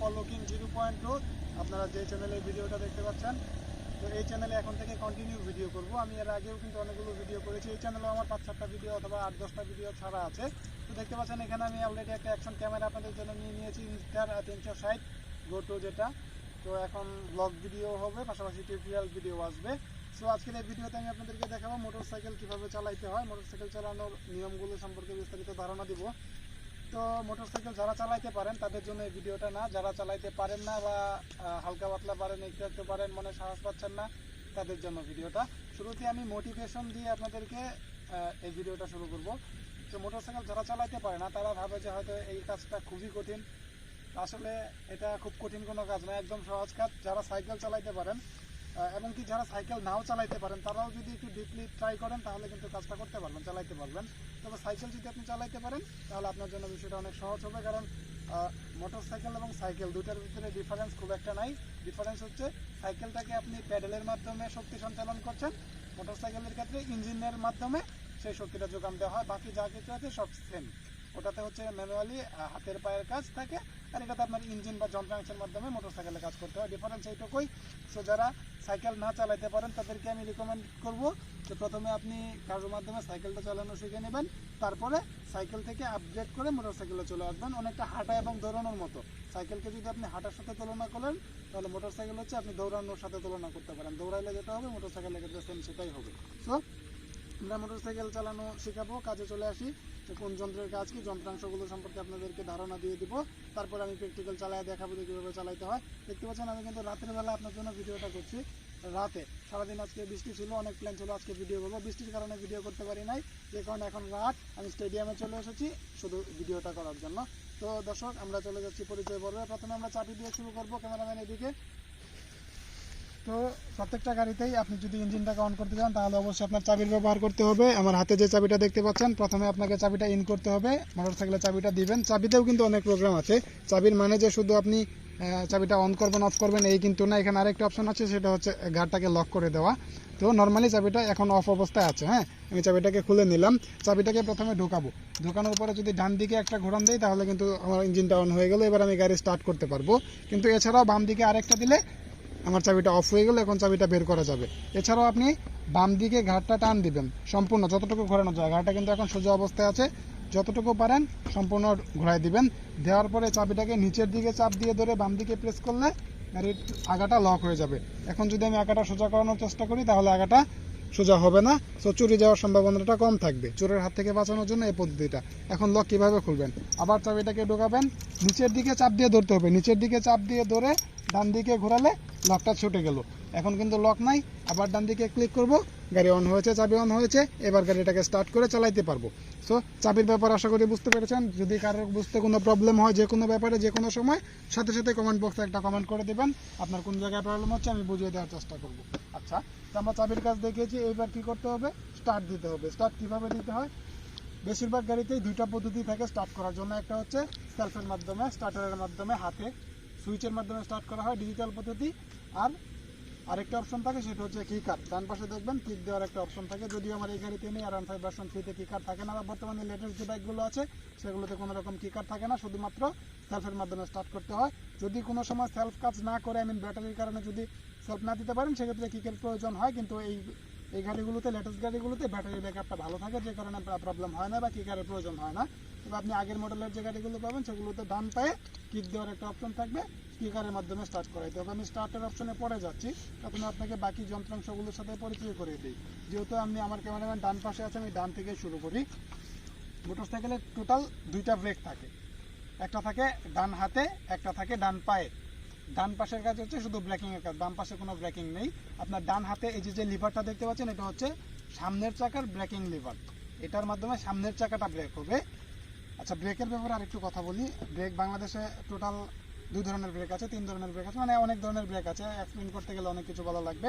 পলকিং zero point two আপনারা যে চ্যানেলে ভিডিওটা দেখতে পাচ্ছেন, তো এই চ্যানেলে এখন থেকে কন্টিনিউ ভিডিও করব। আমি এর আগেও কিন্তু অনেকগুলো ভিডিও করেছি। এই চ্যানেলে আমার পাঁচ সাতটা ভিডিও অথবা আট দশটা ভিডিও ছাড়া আছে। তো দেখতে পাচ্ছেন, এখানে আমি অলরেডি একটা অ্যাকশন ক্যামেরা আপনাদের জন্য নিয়ে নিয়েছি ইনস্টার তিনশো ষাট গোটো যেটা। তো এখন ব্লগ ভিডিও হবে, পাশাপাশি টিউটোরিয়াল ভিডিও আসবে। সো আজকের এই ভিডিওতে আমি আপনাদেরকে দেখাবো মোটরসাইকেল কীভাবে চালাইতে হয়। মোটরসাইকেল চালানোর নিয়মগুলো সম্পর্কে বিস্তারিত ধারণা দিব। তো মোটরসাইকেল যারা চালাইতে পারেন, তাদের জন্য এই ভিডিওটা না। যারা চালাইতে পারেন না বা হালকা পাতলা পারেন, একটু একটু পারেন, মনে সাহস পাচ্ছেন না, তাদের জন্য ভিডিওটা। শুরুতে আমি মোটিভেশন দিয়ে আপনাদেরকে এই ভিডিওটা শুরু করব। তো মোটরসাইকেল যারা চালাইতে পারে না, তারা ভাবে যে হয়তো এই কাজটা খুবই কঠিন। আসলে এটা খুব কঠিন কোনো কাজ না, একদম সহজ কাজ। যারা সাইকেল চালাইতে পারেন আহ, এবং কি যারা সাইকেল নাও চালাইতে পারেন তারাও যদি একটু ডিপলি ট্রাই করেন তাহলে কিন্তু কাজটা করতে পারবেন চালাইতে পারবেন। তবে সাইকেল যদি আপনি চালাইতে পারেন তাহলে আপনার জন্য বিষয়টা অনেক সহজ হবে কারণ মোটর সাইকেল এবং সাইকেল দুটার ভিতরে ডিফারেন্স খুব একটা নাই। ডিফারেন্স হচ্ছে সাইকেলটাকে আপনি প্যাডেলের মাধ্যমে শক্তি সঞ্চালন করছেন মোটর সাইকেলের ক্ষেত্রে ইঞ্জিনের মাধ্যমে সেই শক্তিটা যোগান দেওয়া হয় বাকি যা কিছু আছে সব সেম ওটাতে হচ্ছে ম্যানুয়ালি হাতের পায়ের কাজ থাকে, আর এটাতে আপনার ইঞ্জিন বা যন্ত্রাংশের মাধ্যমে মোটর সাইকেলে কাজ করতে হয়। ডিফারেন্স এইটুকুই। সো যারা সাইকেল না চালাতে পারেন, তাদেরকে আমি রিকমেন্ড করব যে প্রথমে আপনি কারোর মাধ্যমে সাইকেলটা চালানো শিখে নেবেন। তারপরে সাইকেল থেকে আপগ্রেড করে মোটর সাইকেলে চলে আসবেন। অনেকটা হাঁটা এবং দৌড়ানোর মতো। সাইকেলকে যদি আপনি হাঁটার সাথে তুলনা করেন, তাহলে মোটর সাইকেল হচ্ছে আপনি দৌড়ানোর সাথে তুলনা করতে পারেন। দৌড়াইলে যেটা হবে মোটর সাইকেলের ক্ষেত্রে সেম সেটাই হবে। সো আমরা মোটরসাইকেল চালানো শেখাবো, কাজে চলে আসি। কোন যন্ত্রের কাজ কি? যন্ত্রাংশগুলো সম্পর্কে আপনাদেরকে ধারণা দিয়ে দিব। তারপর আমি প্র্যাকটিক্যাল চালায় দেখাবো যে কীভাবে চালাইতে হয়। দেখতে পাচ্ছেন, আমি কিন্তু রাতের বেলা আপনার জন্য ভিডিওটা করছি। রাতে। সারাদিন আজকে বৃষ্টি ছিল, অনেক প্ল্যান ছিল, আজকে ভিডিও করব। বৃষ্টির কারণে ভিডিও করতে পারি নাই। যে কারণে এখন রাত, আমি স্টেডিয়ামে চলে এসেছি শুধু ভিডিওটা করার জন্য। তো দর্শক, আমরা চলে যাচ্ছি পরিচয় পর্বে। প্রথমে আমরা চাবি দিয়ে শুরু করব ক্যামেরাম্যান এদিকে। তো প্রত্যেকটা গাড়িতেই আপনি যদি ইঞ্জিনটাকে অন করতে চান, তাহলে অবশ্যই আপনার চাবির ব্যবহার করতে হবে। আমার হাতে যে চাবিটা দেখতে পাচ্ছেন, প্রথমে আপনাকে চাবিটা ইন করতে হবে। মোটরসাইকেলের চাবিটা দিবেন। চাবিতেও কিন্তু অনেক প্রোগ্রাম আছে। চাবির মানে যে শুধু আপনি চাবিটা অন করবেন অফ করবেন, এই কিন্তু না। এখানে আরেকটা অপশন আছে, সেটা হচ্ছে গাড়টাকে লক করে দেওয়া। তো নর্মালি চাবিটা এখন অফ অবস্থায় আছে হ্যাঁ? আমি চাবিটাকে খুলে নিলাম। চাবিটাকে প্রথমে ঢোকাবো। ঢোকানোর পরে যদি ডান দিকে একটা ঘোরান দিই, তাহলে কিন্তু আমার ইঞ্জিনটা অন হয়ে গেল। এবার আমি গাড়ি স্টার্ট করতে পারব। কিন্তু এছাড়াও বাম দিকে আরেকটা দিলে আমার চাবিটা অফ হয়ে গেলে, এখন চাবিটা বের করা যাবে। এছাড়াও আপনি বাম দিকে ঘাটটা টান দিবেন, সম্পূর্ণ যতটুকু ঘোরানো যায়। ঘাটটা কিন্তু এখন সোজা অবস্থায় আছে, যতটুকু পারেন সম্পূর্ণ ঘোরায় দিবেন। দেওয়ার পরে চাবিটাকে নিচের দিকে চাপ দিয়ে ধরে বাম দিকে প্রেস করলে গাড়ির আগাটা লক হয়ে যাবে। এখন যদি আমি আগাটা সোজা করানোর চেষ্টা করি, তাহলে আগাটা সোজা হবে না। তো চুরি যাওয়ার সম্ভাবনাটা কম থাকবে। চোরের হাত থেকে বাঁচানোর জন্য এই পদ্ধতিটা। এখন লক কীভাবে খুলবেন? আবার চাবিটাকে ঢোকাবেন, নিচের দিকে চাপ দিয়ে ধরতে হবে। নিচের দিকে চাপ দিয়ে ধরে ডান দিকে ঘোরালে লকটা ছুটে গেল। এখন কিন্তু লক নাই, আবার ডান দিকে ক্লিক করব, গাড়ি অন হয়েছে, চাবি অন হয়েছে, এবার গাড়িটাকে স্টার্ট করে চালাইতে পারব। সো চাবির ব্যাপার আশা করি বুঝতে পেরেছেন। যদি কারোর বুঝতে কোনো প্রবলেম হয় যে কোনো ব্যাপারে, যে কোনো সময়, সাথে সাথে কমেন্ট বক্সে একটা কমেন্ট করে দেবেন। আপনার কোন জায়গায় প্রবলেম হচ্ছে, আমি বুঝিয়ে দেওয়ার চেষ্টা করব। আচ্ছা তো আমরা চাবির কাজ দেখিয়েছি। এইবার কি করতে হবে? স্টার্ট দিতে হবে। স্টার্ট কীভাবে দিতে হয়? বেশিরভাগ গাড়িতেই দুইটা পদ্ধতি থাকে স্টার্ট করার জন্য। একটা হচ্ছে সেলফের মাধ্যমে স্টার্টারের মাধ্যমে হাতে সুইচের মাধ্যমে স্টার্ট করা হয় ডিজিটাল পদ্ধতি। আর আরেকটা অপশন থাকে, সেটা হচ্ছে কিকার ডান পাশে দেখবেন কিক দেওয়ার একটা অপশন থাকে। যদিও আমার এই গাড়িতে নেই, আর ফাইভ ভার্সন থ্রিতে কিকার থাকে না, বা বর্তমানে লেটেস্ট যে বাইকগুলো আছে, সেগুলোতে কোনো রকম কিকার থাকে না। শুধুমাত্র সেলফের মাধ্যমে স্টার্ট করতে হয়। যদি কোনো সময় সেলফ কাজ না করে আই মিন ব্যাটারির কারণে যদি সেলফ না দিতে পারেন, সেক্ষেত্রে কিকের প্রয়োজন হয়। কিন্তু এই এই গাড়িগুলোতে লেটেস্ট গাড়িগুলোতে ব্যাটারি ব্যাকআপটা ভালো থাকে, যে কারণে প্রবলেম হয় না বা কিকারের প্রয়োজন হয় না। তবে আপনি আগের মডেলের যে গাড়িগুলো পাবেন, সেগুলোতে ডান পায়ে কিক দেওয়ার একটা অপশন থাকবে স্পিকারের মাধ্যমে স্টার্ট করাইতে হবে। আমি স্টার্টের অপশনে পরে যাচ্ছি, তখন আপনাকে বাকি যন্ত্রাংশগুলোর সাথে পরিচয় করে দিই। যেহেতু আমি আমার ক্যামেরাম্যান ডান পাশে আছে, আমি ডান থেকে শুরু করি। মোটরসাইকেলের টোটাল দুইটা ব্রেক থাকে। একটা থাকে ডান হাতে, একটা থাকে ডান পায়ে। ডান পাশের কাজ হচ্ছে শুধু ব্রেকিং এর কাজ, বাম পাশে কোনো ব্রেকিং নেই। আপনার ডান হাতে এই যে যে লিভারটা দেখতে পাচ্ছেন, এটা হচ্ছে সামনের চাকার ব্রেকিং লিভার এটার মাধ্যমে সামনের চাকাটা ব্রেক হবে। আচ্ছা ব্রেকের ব্যাপারে আর একটু কথা বলি। ব্রেক বাংলাদেশে টোটাল দুই ধরনের ব্রেক আছে, তিন ধরনের ব্রেক আছে মানে অনেক ধরনের ব্রেক আছে। এক্সপ্লেন করতে গেলে অনেক কিছু ভালো লাগবে।